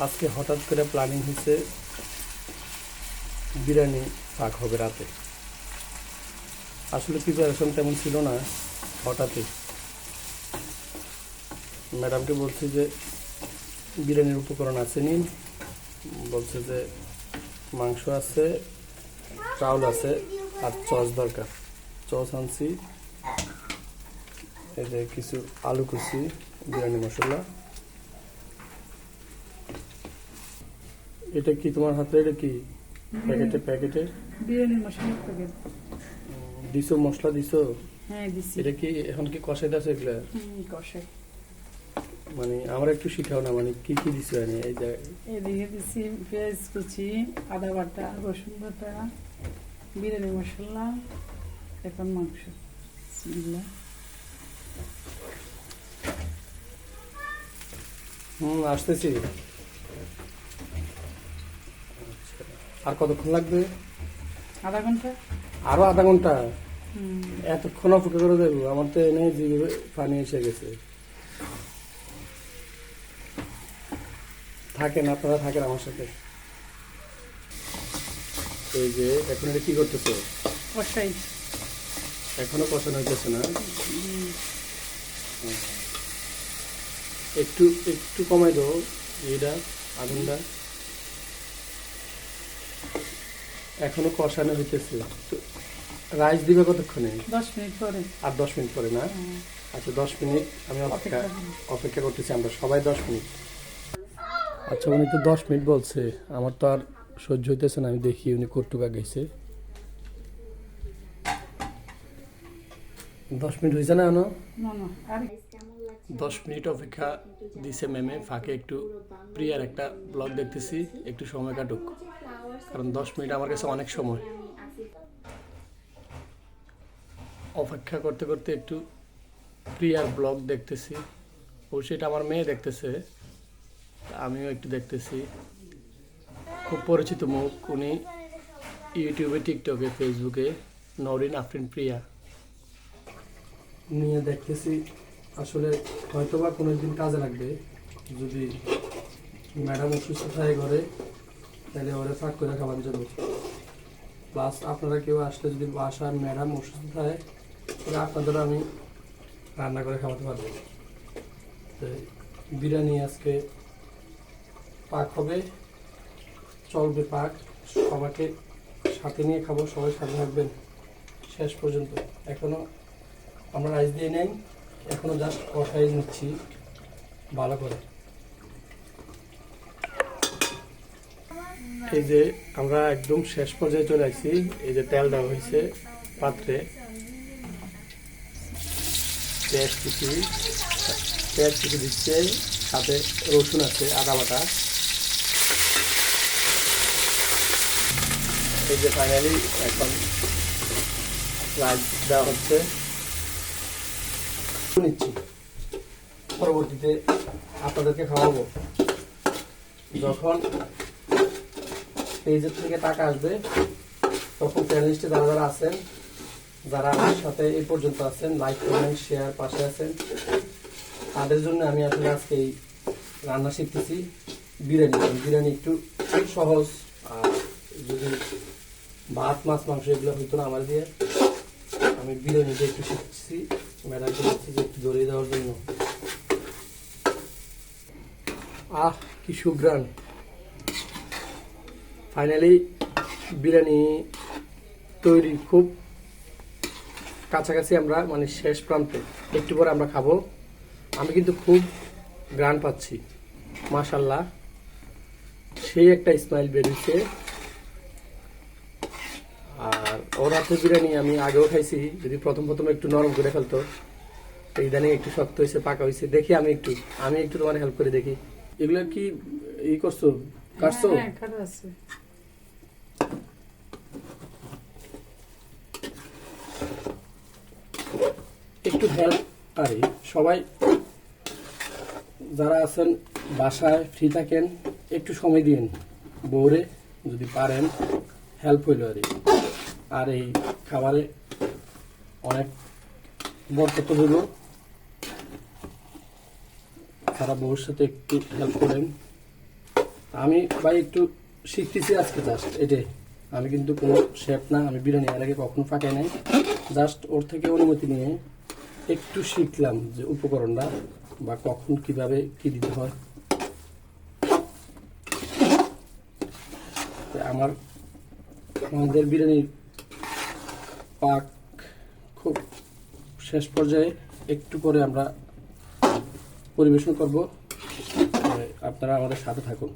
আজকে হঠাৎ করে প্ল্যানিং হয়েছে বিরিয়ানি পাক হবে রাতে। আসলে প্রিপারেশন তেমন ছিল না হঠাৎই। ম্যাডামকে বলছি যে, বিরিয়ানির উপকরণ আছে নিন। বলছে যে, মাংস আছে, চাউল আছে আর চস দরকার। চস আনছি যে কিছু আলু কুচি, বিরিয়ানি মশলা। এটা কি তোমার হাতে এটা কি? প্যাকেটে প্যাকেটে? বিরিয়ানি মশলা প্যাকেট। দিছো মশলা দিছো? হ্যাঁ দিছি। এটা কি এখন কি কষাইতে আছে এগুলা? হুম, কষাই। মানে আমার একটু শিখাও না মানে কি কি দিছো এনে? এই যে এদিকে দিছি পেঁয়াজ কুচি আদা বাটা রসুন বাটা বিরিয়ানি মশলা এখন মাংস। বিসমিল্লাহ। হুম আসতেছি আচ্ছা। আর কতক্ষণ লাগবে? আধা ঘণ্টা? আরও আধা ঘণ্টা? এতক্ষণ অপেক্ষা করে দেবো আমার তো এনে জিভে পানি এসে গেছে। থাকেন আপনারা থাকেন আমার সাথে। এই যে এখন এটা কি করতেছে? কষাই। এখনও পছন্দ হইতেছে না? একটু একটু কমাই দাও এইটা আগুনটা। এখনও কষানো হইতেছে। তো রাইস দিবে কতক্ষণে? দশ মিনিট পরে। আর দশ মিনিট পরে না? আচ্ছা দশ মিনিট আমি অপেক্ষা অপেক্ষা করতেছি আমরা সবাই দশ মিনিট। আচ্ছা উনি তো দশ মিনিট বলছে। আমার তো আর সহ্য হইতেছে না আমি দেখি উনি কটুকা গেছে দশ মিনিট হয়েছে না এখনও? না না আর দশ মিনিট অপেক্ষা দিছে ম্যামে ফাঁকে একটু প্রিয়ার একটা ব্লগ দেখতেছি একটু সময় কাটুক। কারণ দশ মিনিট আমার কাছে অনেক সময়। অপেক্ষা করতে করতে একটু প্রিয়ার ব্লগ দেখতেছি। ও সেটা আমার মেয়ে দেখতেছে, আমিও একটু দেখতেছি। খুব পরিচিত মুখ, উনি ইউটিউবে, টিকটকে, ফেসবুকে, নরিন আফরিন প্রিয়া। নিয়ে দেখতেছি, আসলে হয়তোবা কোনো দিন কাজে লাগবে। যদি ম্যাডাম অসুস্থ থাকে ঘরে তাহলে ওরা ফাঁক করে খাবার জন্য। প্লাস আপনারা কেউ আসলে যদি বাসার ম্যাডাম অসুস্থ থাকে তাহলে আপনাদের আমি রান্না করে খাওয়াতে পারব। তো বিরিয়ানি আজকে পাক হবে, চলবে পাক। সবাইকে সাথে নিয়ে খাব, সবাই সাথে থাকবেন শেষ পর্যন্ত। এখনও আমরা রাইস দিয়ে নেই, এখনও জাস্ট কষাই নিচ্ছি ভালো করে। এই যে আমরা একদম শেষ পর্যায়ে চলে আসছি, এই যে তেল দেওয়া হয়েছে পাত্রে। পেঁয়াজ কুচি পেঁয়াজ কুচি দিচ্ছে, সাথে রসুন আছে, আদা বাটা। এই যে ফাইনালি এখন রাইস দেওয়া হচ্ছে। নিচ্ছি। পরবর্তীতে আপনাদেরকে খাওয়াবো। যখন পেজের থেকে টাকা আসবে, তখন প্যানেলিস্টে যারা যারা আছেন, যারা আমার সাথে এই পর্যন্ত আছেন লাইক কমেন্ট শেয়ার পাশে আছেন, তাদের জন্য আমি আসলে আজকে এই রান্না শিখতেছি বিরিয়ানি। বিরিয়ানি একটু সহজ, আর যদি ভাত, মাছ, মাংস এগুলো হইতো না আমার দিয়ে, আমি বিরিয়ানিটা একটু শিখছি, ম্যাডামকে বলছি যে একটু ধরিয়ে দেওয়ার জন্য। আহ, কি সুগ্রান ফাইনালি বিরিয়ানি তৈরি খুব কাছাকাছি আমরা মানে শেষ প্রান্তে। একটু পরে আমরা খাব। আমি কিন্তু খুব গ্রান পাচ্ছি মাশাল্লাহ সেই একটা স্মাইল বেরিয়েছে। আর ওর হাতে বিরিয়ানি আমি আগেও খাইছি যদি প্রথম প্রথম একটু নরম করে ফেলতো। তো ইদানিং একটু শক্ত হয়েছে পাকা হয়েছে। দেখি আমি একটু আমি একটু তোমার হেল্প করে দেখি। এগুলো কি ই করছ? কাটছো হ্যাঁ, হ্যাঁ, কাটা আছে একটু হেল্প পারি সবাই যারা আছেন, বাসায় ফ্রি থাকেন, একটু সময় দিন বউরে যদি পারেন হেল্প হইল আর। আর এই খাবারে অনেক বরকত হইল। যারা বউর সাথে একটু হেল্প করেন। আমি ভাই একটু শিখতেছি আজকে জাস্ট এটাই আমি কিন্তু কোনো শেফ না, আমি বিরিয়ানি এর আগে কখনো ফাঁকাই নাই। জাস্ট ওর থেকে অনুমতি নিয়ে একটু শিখলাম যে উপকরণটা বা কখন কীভাবে কি দিতে হয়। আমার, আমাদের বিরিয়ানির পাক খুব শেষ পর্যায়ে একটু পরে আমরা পরিবেশন করব। আপনারা আমাদের সাথে থাকুন।